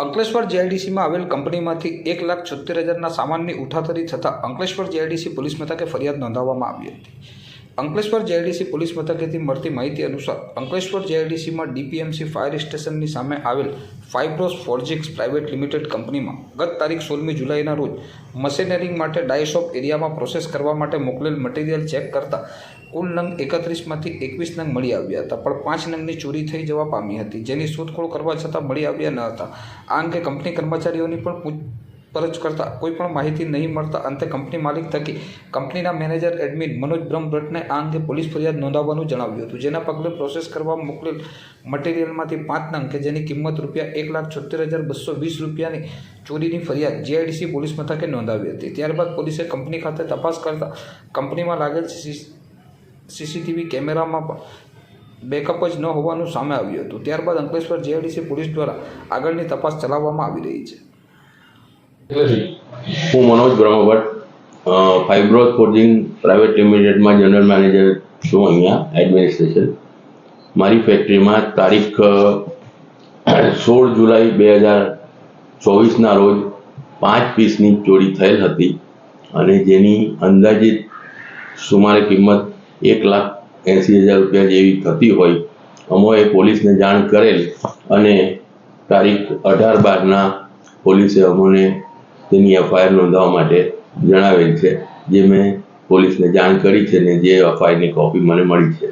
અંકલેશ્વર જીઆઈડીસીમાં આવેલ કંપનીમાંથી એક લાખ છોતેર હજારના સામાનની ઉઠાતરી થતાં અંકલેશ્વર જીઆઈડીસી પોલીસ મથકે ફરિયાદ નોંધાવવામાં આવી હતી. અંકલેશ્વર જીઆઈડીસી પોલીસ મથકેથી મળતી માહિતી અનુસાર અંકલેશ્વર જીઆઈડીસીમાં ડીપીએમસી ફાયર સ્ટેશનની સામે આવેલ ફાઇબ્રોસ ફોર્જિક્સ પ્રાઇવેટ લિમિટેડ કંપનીમાં ગત તારીખ સોળમી જુલાઈના રોજ મશીનરીંગ માટે ડાયશોપ એરિયામાં પ્રોસેસ કરવા માટે મોકલેલ મટીરિયલ ચેક કરતાં કુલ નંગ એકત્રીસમાંથી એકવીસ નંગ મળી આવ્યા હતા, પણ પાંચ નંગની ચોરી થઈ જવા પામી હતી, જેની શોધખોળ કરવા છતાં મળી આવ્યા ન હતા. આ અંગે કંપની કર્મચારીઓની પણ પૂછપરછ કરતા કોઈ પણ માહિતી નહીં મળતા અંતે કંપની માલિક થકી કંપનીના મેનેજર એડમિન મનોજ બ્રહ્મભટ્ટને આ અંગે પોલીસ ફરિયાદ નોંધાવવાનું જણાવ્યું હતું, જેના પગલે પ્રોસેસ કરવા મોકલેલ મટીરિયલમાંથી પાંચ નંગ કે જેની કિંમત રૂપિયા એક લાખ છોતેર હજાર બસો વીસ રૂપિયાની ચોરીની ફરિયાદ જીઆઈડીસી પોલીસ મથકે નોંધાવી હતી. ત્યારબાદ પોલીસે કંપની ખાતે તપાસ કરતા કંપનીમાં લાગેલ સીસીટીવી કેમેરામાં પણ બેકઅપ જ ન હોવાનું સામે આવ્યું હતું. ત્યારબાદ અંકલેશ્વર જીઆઈડીસી પોલીસ દ્વારા આગળની તપાસ ચલાવવામાં આવી રહી છે. હું મનોજ બ્રહ્મભટ્ટ અ, ફાઇબ્રોસ ફોર્જિંગ પ્રાઇવેટ લિમિટેડમાં જનરલ મેનેજર છું અહીંયા એડમિનિસ્ટ્રેશન. મારી ફેક્ટરીમાં તારીખ સોળ જુલાઈ બે હજાર ચોવીસના રોજ પાંચ પીસની ચોરી થયેલ હતી અને જેની અંદાજિત સુમારે કિંમત એક લાખ એંસી હજાર રૂપિયા જેવી થતી હોય અમોએ પોલીસને જાણ કરેલ અને તારીખ અઢાર બારના પોલીસે અમોને તેની એફઆઈઆર નોંધાવવા માટે જણાવેલ છે, જે મેં પોલીસને જાણ કરી છે ને જે એફઆઈઆરની કોપી મને મળી છે.